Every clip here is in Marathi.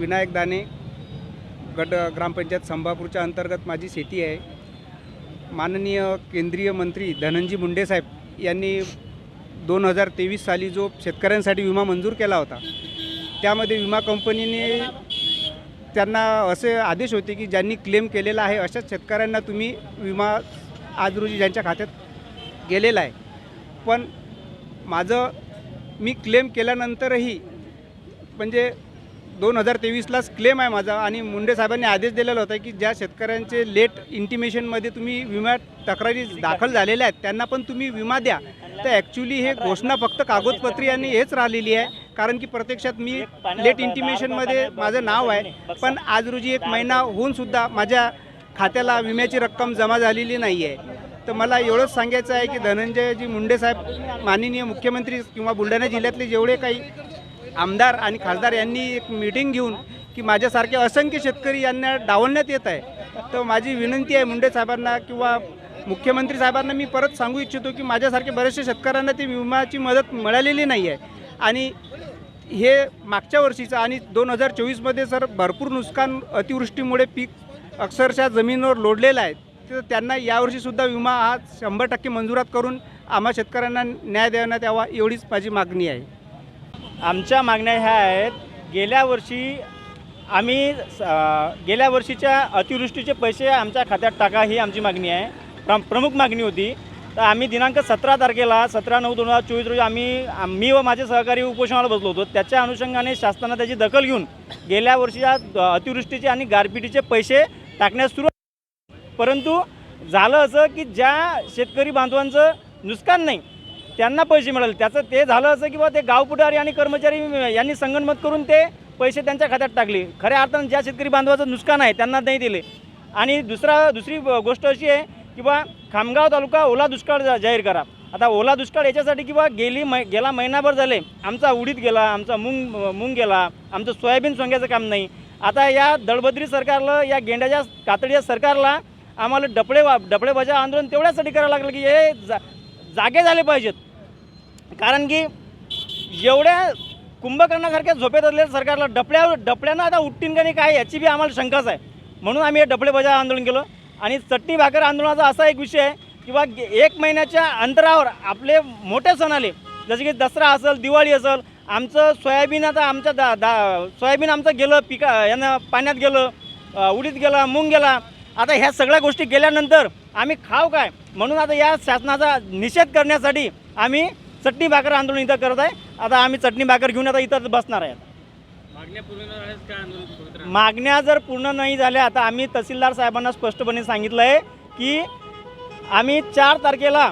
विनायक दाने गट ग्रामपंचायत संभापूरच्या अंतर्गत माझी शेती आहे. माननीय केंद्रीय मंत्री धनंजी मुंडे साहेब यांनी दोन हजार तेवीस साली जो शेतकऱ्यांसाठी विमा मंजूर केला होता त्यामध्ये विमा कंपनीने त्यांना असे आदेश होते की ज्यांनी क्लेम केलेला आहे अशाच शेतकऱ्यांना तुम्ही विमा आज रोजी ज्यांच्या खात्यात गेलेला आहे. पण माझं मी क्लेम केल्यानंतरही म्हणजे दोन हजार तेवीसलाच क्लेम आहे माझा आणि मुंडे साहेबांनी आदेश दिलेला होता की ज्या शेतकऱ्यांचे लेट इंटिमेशनमध्ये तुम्ही विमा तक्रारी दाखल झालेल्या आहेत त्यांना पण तुम्ही विमा द्या. तर ॲक्च्युली हे घोषणा फक्त कागदपत्री आणि हेच राहिलेली आहे कारण की प्रत्यक्षात मी लेट इंटिमेशनमध्ये माझं नाव आहे. पण आज रोजी एक महिना होऊन सुद्धा माझ्या खात्याला विम्याची रक्कम जमा झालेली नाही आहे. तर मला एवढंच सांगायचं आहे की धनंजयजी मुंडे साहेब माननीय मुख्यमंत्री किंवा बुलढाणा जिल्ह्यातले जेवढे काही आमदार आणि खासदार यांनी एक मीटिंग घेऊन की माझ्यासारखे असंख्य शेतकरी यांना डावलण्यात येत आहे. तर माझी विनंती आहे मुंडे साहेबांना किंवा मुख्यमंत्री साहेबांना मी परत सांगू इच्छितो की माझ्यासारखे बरेचसे शेतकऱ्यांना ती विमाची मदत मिळालेली नाही आहे आणि हे मागच्या वर्षीचं आणि दोन हजार चोवीसमध्ये सर भरपूर नुकसान अतिवृष्टीमुळे पीक अक्षरशः जमिनीवर लोडलेलं आहे तर त्यांना यावर्षीसुद्धा विमा हा शंभर टक्के मंजुरात करून आम्हा शेतकऱ्यांना न्याय देण्यात यावा एवढीच माझी मागणी आहे. आमच्या मागण्या ह्या आहेत गेल्या वर्षी आम्ही गेल्या वर्षीच्या अतिवृष्टीचे पैसे आमच्या खात्यात टाका ही आमची मागणी आहे. प्र प्रमुख मागणी होती. तर आम्ही दिनांक सतरा तारखेला सतरा नऊ दोन हजार चोवीस रोजी आम्ही मी व माझे सहकारी उपोषणाला बसलो होतो. त्याच्या अनुषंगाने शासनानं त्याची दखल घेऊन गेल्या वर्षीच्या अतिवृष्टीचे आणि गारपिटीचे पैसे टाकण्यास सुरू परंतु झालं असं की ज्या शेतकरी बांधवांचं नुकसान नाही त्यांना पैसे मिळाले. त्याचं ते झालं असं की बा ते गाव पुढारी आणि कर्मचारी यांनी संगणमत करून ते पैसे त्यांच्या खात्यात टाकले. खऱ्या अर्थानं ज्या शेतकरी बांधवाचं नुकसान आहे त्यांना नाही दिले. आणि दुसरा दुसरी गोष्ट अशी आहे की बा खामगाव तालुका ओला दुष्काळ जाहीर करा. आता ओला दुष्काळ याच्यासाठी की बा गेली मै गेला महिनाभर झाले. आमचा उडीद गेला आमचा मूंग मूंग गेला आमचं सोयाबीन सोंग्याचं काम नाही. आता या दळबद्री सरकारला या गेंड्याच्या कातडीच्या सरकारला आम्हाला डपळे वा डपळे बजा आंदोलन तेवढ्यासाठी करावं लागलं की हे जा जागे झाले पाहिजेत. कारण की एवढ्या कुंभकर्णासारख्या झोपेत असलेल्या सरकारला डपड्यावर डपळ्यानं आता उठतीन का नाही काय याची बी आम्हाला शंकाच आहे. म्हणून आम्ही हे डपळे बजाव आंदोलन केलं. आणि चटणी भाकर आंदोलनाचा असा एक विषय आहे किंवा एक महिन्याच्या अंतरावर आपले मोठे सण आले. जसे की दसरा असेल दिवाळी असेल आमचं सोयाबीन आता आमचं दा दा सोयाबीन आमचं गेलं पिका यानं पाण्यात गेलं उडीत गेला मूग गेला. आता ह्या सगळ्या गोष्टी गेल्यानंतर आम्ही खाव काय? म्हणून आता या शासनाचा निषेध करण्यासाठी आम्ही चटणी भाकर आंदोलन इथं करत आहे. आता आम्ही चटणी भाकर घेऊन आता इथं बसणार आहे. मागण्या जर पूर्ण नाही झाल्या आता आम्ही तहसीलदार साहेबांना स्पष्टपणे सांगितलं आहे की आम्ही चार तारखेला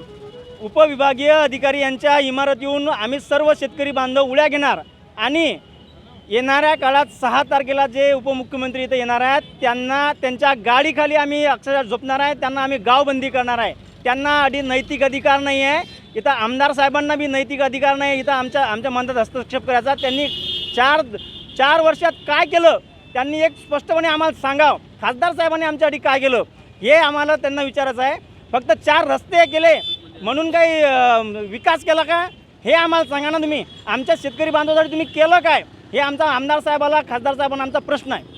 उपविभागीय अधिकारी यांच्या इमारतीहून आम्ही सर्व शेतकरी बांधव उड्या घेणार आणि येणाऱ्या काळात सहा तारखेला जे उपमुख्यमंत्री इथं येणार आहेत त्यांना त्यांच्या गाडीखाली आम्ही अक्षरशः झोपणार आहे त्यांना आम्ही गावबंदी करणार आहे. त्यांना आधी नैतिक अधिकार नाही आहे. इथं आमदार साहेबांना बी नैतिक अधिकार नाही इथं आमच्या आमच्या मनात हस्तक्षेप करायचा. त्यांनी चार चार वर्षात काय केलं? त्यांनी एक स्पष्टपणे आम्हाला सांगावं. खासदार साहेबांनी आमच्यासाठी काय केलं? हे आम्हाला त्यांना विचारायचं आहे. फक्त चार रस्ते केले. म्हणून काही विकास केला का? हे आम्हाला सांगा ना तुम्ही. आमच्या शेतकरी बांधवासाठी तुम्ही केलं काय? हे आमचा आमदार साहेबाला खासदार साहेबांना आमचा प्रश्न आहे.